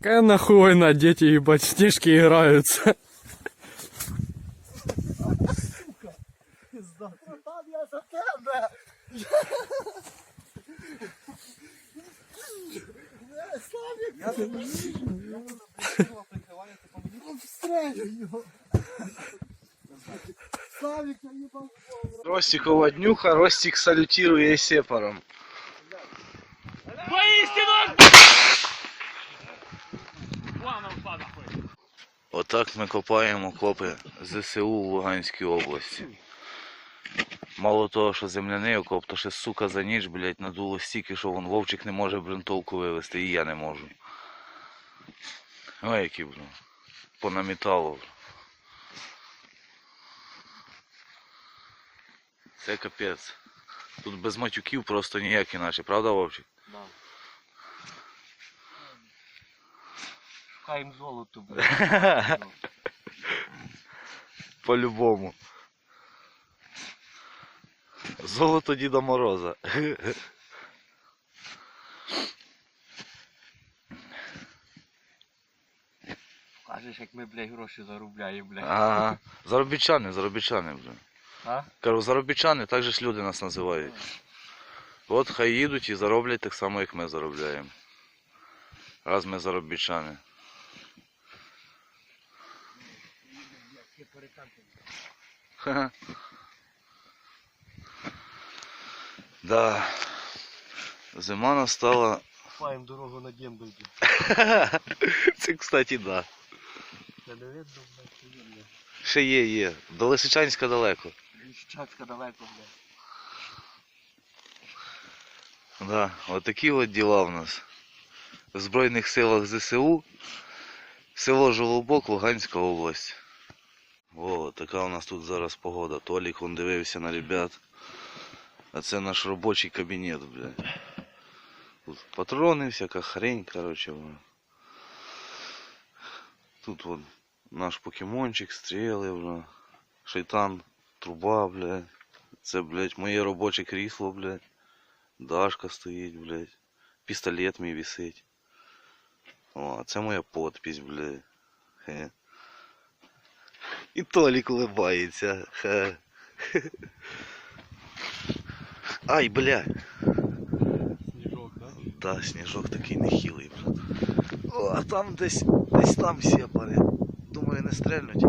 Какая нахуйна, дети ебать, в снежки играются. Там я за тебе. Славік, обстрелю його. Славік, я їбав. Ростикова днюха, Ростик салютирує сепаром. Отак ми копаємо окопи ЗСУ в Луганській області. Мало того, що земляний окоп, то ще сука за ніч, блядь, надуло стільки, що вон вовчик не може бринтовку вивезти, і я не можу. Ой, які, блін. Понамітало. Це капець. Тут без матюків просто ніяк іначе, правда, Вовчик? Шукаємо золото, блядь. По-любому. Золото Діда Мороза. Кажеш, як ми, блядь, гроші заробляємо, блядь. Ага. Заробітчани, заробітчани, блін. А? Кажу, заробітчани, так же ж люди нас називають. От хай їдуть і зароблять так само, як ми заробляємо. Раз ми заробітчани. Ха-ха. Да. Зима настала. Копаємо дорогу на дембель, Це, кстати, да. Це не видно, блядь. Ще є, є. До Лисичанська далеко. Ліщацька далеко, блядь. Да, такі от діла в нас. В Збройних силах ЗСУ, село Жолобок, Луганська область. О, така у нас тут зараз погода. Толік он дивився на ребят. А це наш робочий кабінет, блядь. Тут патрони, всяка хрень, короче. Тут вон наш покемончик, стріли, бля. Шайтан, труба, блядь. Це, блядь, моє робоче крісло, блядь. Дашка стоїть, блядь. Пістолет мій висить. О, це моя подпись, блядь. Хе. І Толік улибається. Ай, бля. Сніжок, да? Да, сніжок такий нехилий, брат. О, а там десь, десь там сепари. Думаю, не стрельнуть.